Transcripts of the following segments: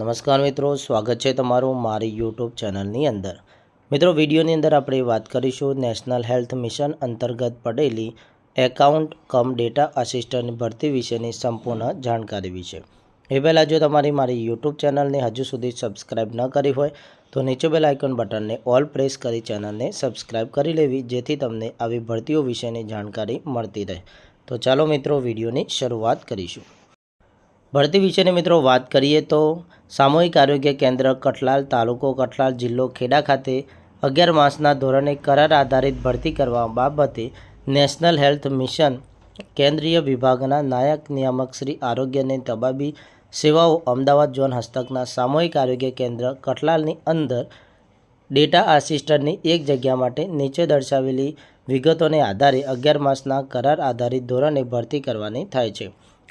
નમસ્કાર મિત્રો, સ્વાગત છે તમારું મારી યુટ્યુબ ચેનલની અંદર. મિત્રો, વિડીયોની અંદર આપણે વાત કરીશું નેશનલ હેલ્થ મિશન અંતર્ગત પડેલી એકાઉન્ટ કમ ડેટા આસિસ્ટન્ટ ભરતી વિશેની સંપૂર્ણ જાણકારી વિશે. એ પહેલાં જો તમારી મારી યુટ્યુબ ચેનલને હજુ સુધી સબસ્ક્રાઇબ ન કરી હોય, તો નીચે બેલ આઇકોન બટનને ઓલ પ્રેસ કરી ચેનલને સબસ્ક્રાઇબ કરી લેવી, જેથી તમને આવી ભરતીઓ વિશેની જાણકારી મળતી રહે. તો ચાલો મિત્રો, વિડીયોની શરૂઆત કરીશું. ભરતી વિશેની મિત્રો વાત કરીએ તો સામૂહિક આરોગ્ય કેન્દ્ર કઠલાલ, તાલુકો કઠલાલ જિલ્લો ખેડા ખાતે અગિયાર માસના ધોરણે કરાર આધારિત ભરતી કરવા બાબતે નેશનલ હેલ્થ મિશન કેન્દ્રીય વિભાગના નાયક નિયામક શ્રી આરોગ્ય અને તબાબી સેવાઓ અમદાવાદ ઝોન હસ્તકના સામૂહિક આરોગ્ય કેન્દ્ર કઠલાલની અંદર ડેટા આસિસ્ટન્ટની એક જગ્યા માટે નીચે દર્શાવેલી વિગતોને આધારે અગિયાર માસના કરાર આધારિત ધોરણે ભરતી કરવાની થાય છે.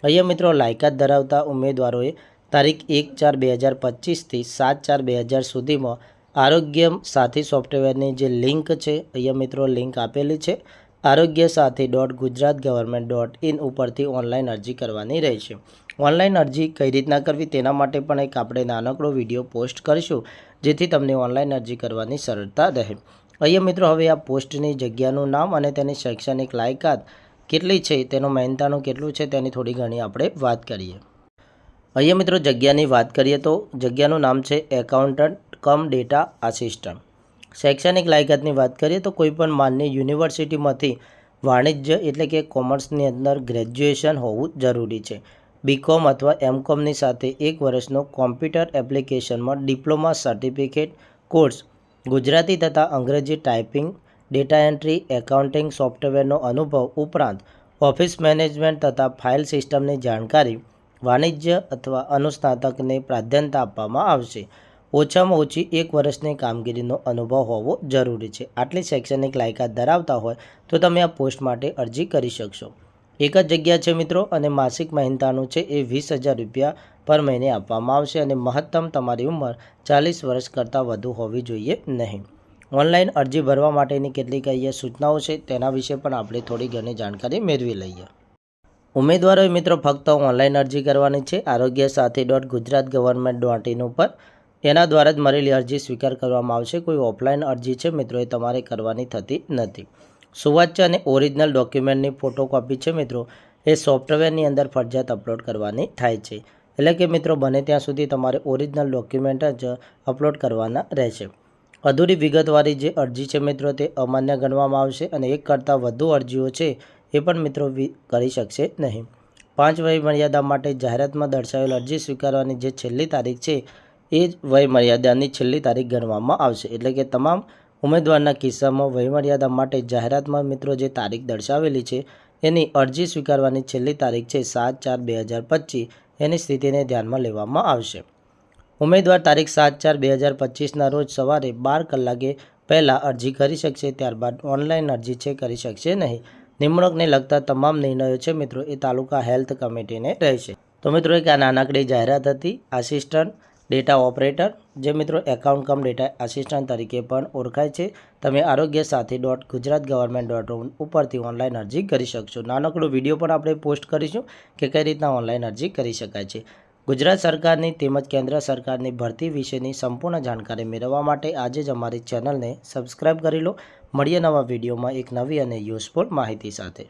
અહીંયા મિત્રો લાયકાત ધરાવતા ઉમેદવારોએ તારીખ એક ચાર બે હજાર પચીસથી સાત ચાર બે હજાર સુધીમાં આરોગ્ય સાથી સોફ્ટવેરની જે લિંક છે, અહીંયા મિત્રો લિંક આપેલી છે. Arogya Sathi dot Gujarat government dot in ઉપરથી ઓનલાઈન અરજી કરવાની રહેશે. ઓનલાઈન અરજી કઈ રીતના કરવી તેના માટે પણ એક આપણે નાનકડો વીડિયો પોસ્ટ કરીશું, જેથી તમને ઓનલાઈન અરજી કરવાની સરળતા રહે. અહીંયા મિત્રો હવે આ પોસ્ટની જગ્યાનું નામ અને તેની શૈક્ષણિક લાયકાત કેટલી છે, તેનું મહેનતાનું કેટલું છે, તેની થોડી ઘણી આપણે વાત કરીએ. અહીંયા મિત્રો જગ્યાની વાત કરીએ તો જગ્યાનું નામ છે એકાઉન્ટન્ટ કમ ડેટા આસિસ્ટન્ટ. શૈક્ષણિક લાયકાતની વાત કરીએ તો કોઈપણ માન્ય યુનિવર્સિટીમાંથી વાણિજ્ય એટલે કે કોમર્સની અંદર ગ્રેજ્યુએશન હોવું જરૂરી છે. બીકોમ અથવા એમકોમની સાથે એક વર્ષનો કોમ્પ્યુટર એપ્લિકેશનમાં ડિપ્લોમા સર્ટિફિકેટ કોર્સ ગુજરાતી તથા અંગ્રેજી ટાઈપિંગ ડેટા એન્ટ્રી, એકાઉન્ટિંગ સોફ્ટવેરનો અનુભવ ઉપરાંત ઓફિસ મેનેજમેન્ટ તથા ફાઇલ સિસ્ટમની જાણકારી, વાણિજ્ય અથવા અનુસ્નાતકને પ્રાધાન્યતા આપવામાં આવશે. ઓછામાં ઓછી એક વર્ષની કામગીરીનો અનુભવ હોવો જરૂરી છે. આટલી શૈક્ષણિક લાયકાત ધરાવતા હોય તો તમે આ પોસ્ટ માટે અરજી કરી શકશો. એક જ જગ્યા છે મિત્રો અને માસિક મહેનતાનું છે એ વીસ હજાર રૂપિયા પર મહિને આપવામાં આવશે અને મહત્તમ તમારી ઉંમર ચાલીસ વર્ષ કરતાં વધુ હોવી જોઈએ નહીં. ઓનલાઈન અરજી ભરવા માટેની કેટલીક અહીંયા સૂચનાઓ છે, તેના વિશે પણ આપણે થોડી ઘણી જાણકારી મેળવી લઈએ. ઉમેદવારોએ મિત્રો ફક્ત ઓનલાઈન અરજી કરવાની છે. Arogya Sathi dot Gujarat government dot in ઉપર એના દ્વારા જ મળેલી અરજી સ્વીકાર કરવામાં આવશે. કોઈ ઓફલાઈન અરજી છે મિત્રો, એ તમારે કરવાની થતી નથી. સુવાચ્ય અને ઓરિજિનલ ડોક્યુમેન્ટની ફોટોકોપી છે મિત્રો. એ સોફ્ટવેરની અંદર ફરજિયાત અપલોડ કરવાની થાય છે. એટલે કે મિત્રો, બને ત્યાં સુધી તમારે ઓરિજિનલ ડોક્યુમેન્ટ જ અપલોડ કરવાના રહેશે. અધૂરી વિગતવાળી જે અરજી છે મિત્રો તે અમાન્ય ગણવામાં આવશે અને એક કરતાં વધુ અરજીઓ છે એ પણ મિત્રો કરી શકશે નહીં. પાંચ વય મર્યાદા માટે જાહેરાતમાં દર્શાવેલ અરજી સ્વીકારવાની જે છેલ્લી તારીખ છે એ જ વય છેલ્લી તારીખ ગણવામાં આવશે. એટલે કે તમામ ઉમેદવારના કિસ્સામાં વયમર્યાદા માટે જાહેરાતમાં મિત્રો જે તારીખ દર્શાવેલી છે એની અરજી સ્વીકારવાની છેલ્લી તારીખ છે સાત ચાર બે હજાર પચીસ. એની સ્થિતિને ધ્યાનમાં લેવામાં આવશે. ઉમેદવાર તારીખ સાત ચાર બે હજાર પચીસના રોજ સવારે બાર કલાકે પહેલાં અરજી કરી શકશે, ત્યારબાદ ઓનલાઈન અરજી છે, કરી શકશે નહીં. નિમણૂકને લગતા તમામ નિર્ણયો છે મિત્રો, એ તાલુકા હેલ્થ કમિટીને રહેશે. તો મિત્રો, એક આ નાનકડી જાહેરાત હતી, આસિસ્ટન્ટ ડેટા ઓપરેટર, જે મિત્રો એકાઉન્ટ કમ ડેટા આસિસ્ટન્ટ તરીકે પણ ઓળખાય છે. તમે Arogya Sathi dot Gujarat government dot ઉપરથી ઓનલાઈન અરજી કરી શકશો. નાનકડો વીડિયો પણ આપણે પોસ્ટ કરીશું કે કઈ રીતના ઓનલાઈન અરજી કરી શકાય છે. ગુજરાત સરકારની તેમજ કેન્દ્ર સરકારની ભરતી વિશેની સંપૂર્ણ જાણકારી મેળવવા માટે આજે જ અમારી ચેનલને સબસ્ક્રાઇબ કરી લો. મળીએ નવા વિડીયોમાં એક નવી અને યુઝફુલ માહિતી સાથે.